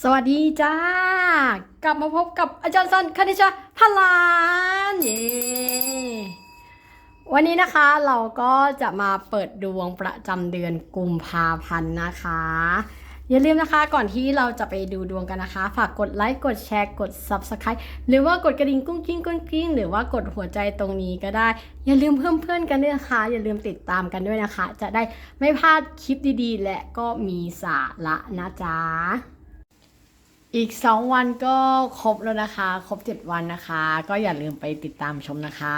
สวัสดีจ้า กลับมาพบกับอาจารย์สันคณิชาพลานเย้วันนี้นะคะเราก็จะมาเปิดดวงประจำเดือนกุมภาพันธ์นะคะ อย่าลืมนะคะก่อนที่เราจะไปดูดวงกันนะคะ ฝากกดไลค์กดแชร์กด Subscribe หรือว่ากดกระดิ่งกุ้งกิ้งกุ้งกิ้งหรือว่ากดหัวใจตรงนี้ก็ได้ อย่าลืมเพิ่มเพื่อนกันด้วยนะคะ อย่าลืมติดตามกันด้วยนะคะ จะได้ไม่พลาดคลิปดีๆ และก็มีสาระนะจ๊ะ อีก 2 วันก็ครบแล้วนะคะ ครบ 7 วันนะคะ ก็อย่าลืมไปติดตามชมนะคะ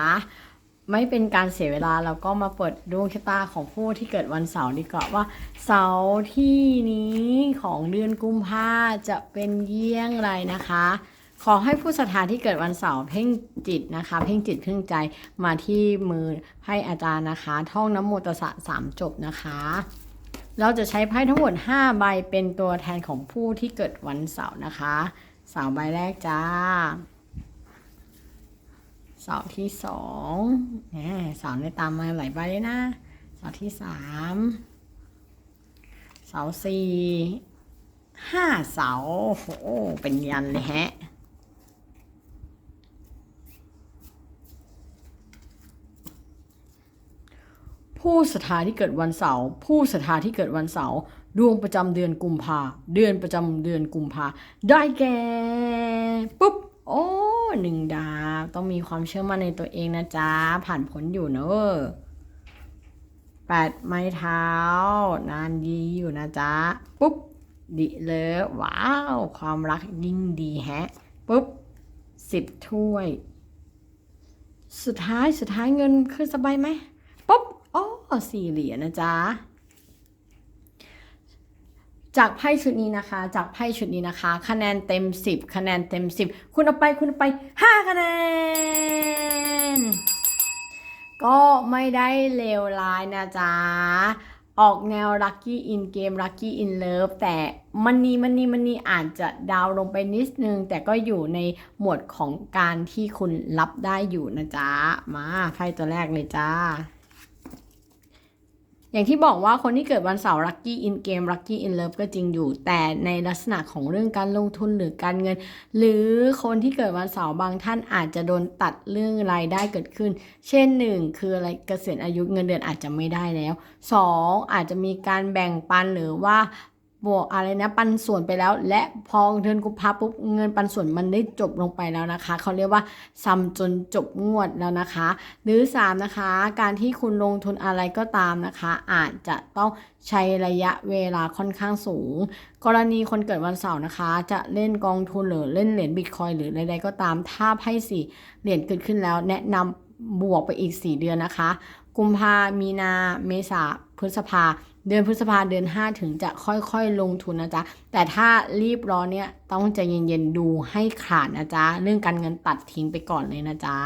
ไม่เป็นการเสียเวลาเราก็มาเปิดดวงชะตาของผู้ที่เกิดวันเสาร์ดีกว่าว่า เสาร์ที่นี้ของเดือนกุมภาจะเป็นเยี่ยงไรนะคะ ขอให้ผู้ศรัทธาที่เกิดวันเสาร์เพ่งจิตนะคะ เพ่งจิตเพ่งใจมาที่มือให้อาจารย์นะคะ ท่องน้ำโมตสสะสามจบนะคะ เราจะใช้ไพ่ทั้งหมด 5 ใบเป็นตัวแทนของผู้ที่เกิดวันเสาร์นะคะเสาร์ใบแรกจ้าเสาร์ที่สองแหมเสาร์ในยตามมาหลายใบเลยนะเสาร์ที่สามเสาร์สี่ห้าเสาร์โอ้โหเป็นยันเลยแฮะ ผู้ศรัทธาที่เกิดวันเสาร์ผู้ศรัทธาที่เกิดวันเสาร์ดวงประจำเดือนกุมภาเดือนประจำเดือนกุมภาได้แก่ปุ๊บโอ้หนึ่งดาวต้องมีความเชื่อมั่นในตัวเองนะจ๊ะ ผ่านผลอยู่เนอะแปดไม้เท้า นานดีอยู่นะจ๊ะ ปุ๊บ ดิเลยว้าว ความรักยิ่งดีแฮะ ปุ๊บสิบถ้วย สุดท้ายสุดท้ายเงินขึ้นสบายไหม สี่เหรียญนะจ๊ะจากไพ่ชุดนี้นะคะ จากไพ่ชุดนี้นะคะ คะแนนเต็ม 10 คะแนนเต็ม 10 คุณเอาไปคุณเอาไป 5 คะแนน ก็ไม่ได้เลวร้ายนะจ๊ะ ออกแนว Lucky in Game Lucky in Love แต่มันนี่มันนี่มันนี่อาจจะดาวลงไปนิดนึง แต่ก็อยู่ในหมวดของการที่คุณรับได้อยู่นะจ๊ะ มาไพ่ตัวแรกเลยจ้า อย่างที่บอกว่าคนที่เกิดวันเสาร์ลัคกี้อินเกมลัคกี้อินเลิฟก็จริงอยู่ แต่ในลักษณะของเรื่องการลงทุนหรือการเงิน หรือคนที่เกิดวันเสาร์บางท่านอาจจะโดนตัดเรื่องรายได้เกิดขึ้น เช่นหนึ่งคืออะไรเกษียณอายุเงินเดือนอาจจะไม่ได้แล้วสองอาจจะมีการแบ่งปันหรือว่า บวกอะไรนะปันส่วนไปแล้ว และพอเดือนกุมภาปุ๊บเงินปันส่วนมันได้จบลงไปแล้วนะคะเขาเรียกว่าซ้ำจนจบงวดแล้วนะคะ หรือ 3 นะคะ การที่คุณลงทุนอะไรก็ตามนะคะ อาจจะต้องใช้ระยะเวลาค่อนข้างสูง กรณีคนเกิดวันเสาร์นะคะ จะเล่นกองทุนหรือเล่นเหรียญบิตคอยหรือใดๆก็ตามถ้าไพ่สี่เหรียญเกิดขึ้นแล้ว แนะนำบวกไปอีก 4 เดือนนะคะ กุมภามีนาเมษาพฤษภา เดือนพฤษภาเดือน 5 ถึงจะค่อยๆ ลงทุนนะจ๊ะ แต่ถ้ารีบร้อนเนี่ยต้องใจเย็นๆดูให้ขาดนะจ๊ะ เรื่องการเงินตัดทิ้งไปก่อนเลยนะจ๊ะ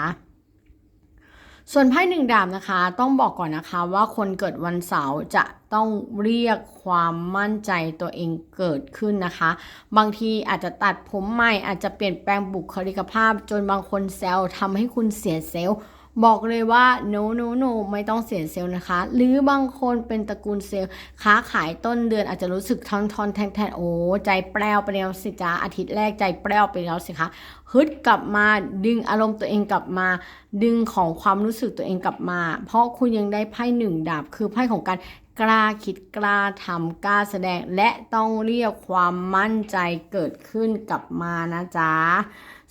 ส่วนไพ่หนึ่งดาบนะคะ ต้องบอกก่อนนะคะว่าคนเกิดวันเสาร์จะต้องเรียกความมั่นใจตัวเองเกิดขึ้นนะคะ บางทีอาจจะตัดผมใหม่อาจจะเปลี่ยนแปลงบุคลิกภาพ จนบางคนแซวทำให้คุณเสียเซลล์ บอกเลยว่า no no no ไม่ต้องเสียเซลล์นะคะ หรือบางคนเป็นตระกูลเซลล์ค้าขายต้นเดือนอาจจะรู้สึกทอนทอนแทนแทนโอ้ใจแปรวไปแล้วสิจ้าอาทิตย์แรกใจแปรวไปแล้วสิคะฮึดกลับมาดึงอารมณ์ตัวเองกลับมา ดึงของความรู้สึกตัวเองกลับมา เพราะคุณยังได้ไพ่หนึ่งดาบ คือไพ่ของการกล้าคิดกล้าทำกล้าแสดงและต้องเรียกความมั่นใจเกิดขึ้นกลับมานะจ๊ะ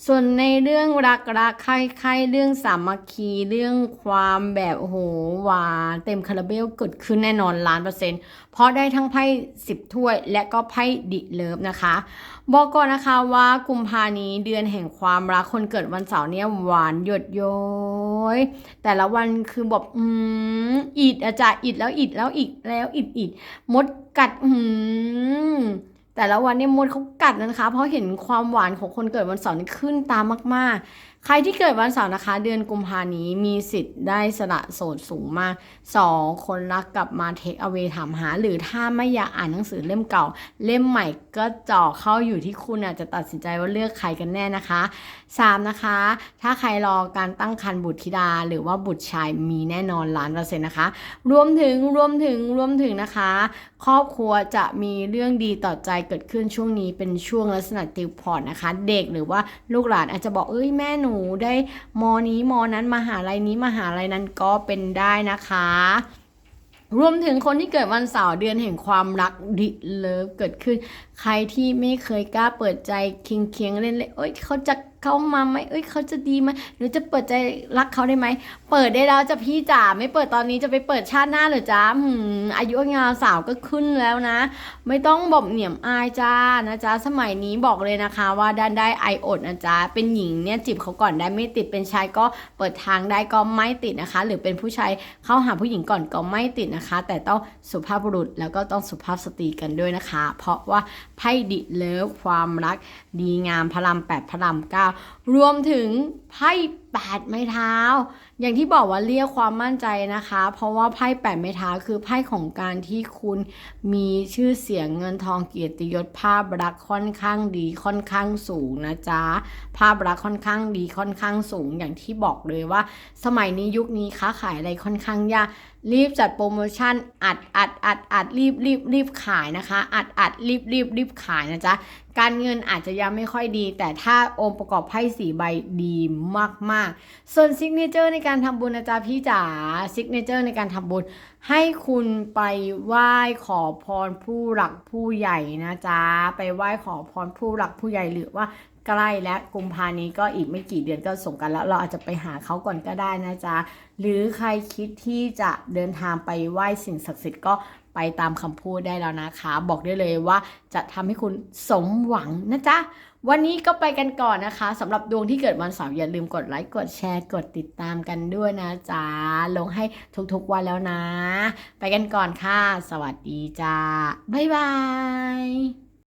ส่วนในเรื่องรักรักใครใครเรื่องสามัคคีเรื่องความแบบโอ้โหหวานเต็มคาราเบลเกิดขึ้นแน่นอนล้านเปอร์เซ็นต์เพราะได้ทั้งไพ่สิบถ้วย และก็ไพ่ดิเลิฟนะคะ บอกก่อนนะคะว่ากุมภานี้เดือนแห่งความรักคนเกิดวันเสาร์เนี่ยหวานหยดย้อยแต่ละวันคือแบบอืมอิดอาจารย์อิดแล้วอิดแล้วอีกแล้วอิดอิดมดกัดอืม แต่ละวันเนี่ยมดเขากัดนะคะ เพราะเห็นความหวานของคนเกิดวันเสาร์นี่ขึ้นตามมาก ๆ ใครที่เกิดวันเสาร์นะคะ เดือนกุมภานี้มีสิทธิ์ได้สละโสดสูงมาก 2. คนรักกลับมาเทคเอา a y ถามหา หรือถ้าไม่อยากอ่านหนังสือเล่มเก่า เล่มใหม่ก็จ่อเข้าอยู่ที่คุณอาจจะตัดสินใจว่าเลือกใครกันแน่นะคะ 3. นะคะ ถ้าใครรอการตั้งครรภ์บุตรธิดา หรือว่าบุตรชายมีแน่นอนล้านเปอร์เซ็นต์นะคะ รวมถึงรวมถึงรวมถึงนะคะ ครอบครัวจะมีเรื่องดีต่อใจเกิดขึ้นช่วงนี้เป็นช่วงลักษณะติวพอร์ตนะคะ เด็กหรือว่าลูกหลานอาจจะบอกเอ้ยแม่หนูได้มอนี้มอนั้นมหาลัยนี้มหาลัยนั้นก็เป็นได้นะคะรวมถึงคนที่เกิดวันเสาร์เดือนแห่งความรักดิเลิฟเกิดขึ้น ใครที่ไม่เคยกล้าเปิดใจเคียงเคียงเล่นเลยเอ้ยเขาจะเข้ามาไหมเอ้ยเขาจะดีไหมหรือจะเปิดใจรักเขาได้ไหม เปิดได้แล้วจะพี่จ๋าไม่เปิดตอนนี้จะไปเปิดชาติหน้าเหรือจ้าหืมอายุงานสาวก็ขึ้นแล้วนะ ไม่ต้องบอกเหนียมอายจ้านะจ๊ะสมัยนี้บอกเลยนะคะ ว่าด้านได้ไออดนะจ๊ะเป็นหญิงเนี่ยจีบเขาก่อนได้ไม่ติดเป็นชายก็เปิดทางได้ก็ไม่ติดนะคะ หรือเป็นผู้ชายเข้าหาผู้หญิงก่อนก็ไม่ติดนะคะ แต่ต้องสุภาพบุรุษแล้วก็ต้องสุภาพสตรีกันด้วยนะคะ เพราะว่าไพ่ดิเลิฟความรักดีงามพระรามแปดพระรามเก้ารวมถึงไพ่แปดไม้เท้า อย่างที่บอกว่าเรียกความมั่นใจนะคะ เพราะว่าไพ่แปดไม้เท้าคือไพ่ของการที่คุณมีชื่อเสียงเงินทองเกียรติยศภาพลักษณ์ค่อนข้างดีค่อนข้างสูงนะจ๊ะภาพลักษณ์ค่อนข้างดีค่อนข้างสูง อย่างที่บอกเลยว่า สมัยนี้ยุคนี้ค้าขายอะไรค่อนข้างยากรีบจัดโปรโมชั่นอัดอัดอัดอัดรีบรีบรีบขายนะคะ อัดอัดรีบรีบรีบขายนะจ๊ะการเงินอาจจะยังไม่ค่อยดี แต่ถ้าองค์ประกอบไพ่สีใบดีมากๆส่วนซิกเนเจอร์ในการทำบุญนะจ๊ะพี่จ๋าซิกเนเจอร์ในการทำบุญ ให้คุณไปไหว้ขอพรผู้หลักผู้ใหญ่นะจ๊ะไปไหว้ขอพรผู้หลักผู้ใหญ่หรือว่าใกล้และกุมภานี้ก็อีกไม่กี่เดือนก็ส่งกันแล้ว เราอาจจะไปหาเขาก่อนก็ได้นะจ๊ะ หรือใครคิดที่จะเดินทางไปไหว้สิ่งศักดิ์สิทธิ์ก็ไปตามคำพูดได้แล้วนะคะ บอกได้เลยว่าจะทำให้คุณสมหวังนะจ๊ะ วันนี้ก็ไปกันก่อนนะคะสำหรับดวงที่เกิดวันเสาร์อย่าลืมกดไลค์กดแชร์กดติดตามกันด้วยนะจ๊ะลงให้ทุกๆวันแล้วนะ ไปกันก่อนค่ะ สวัสดีจ้าบ๊ายบาย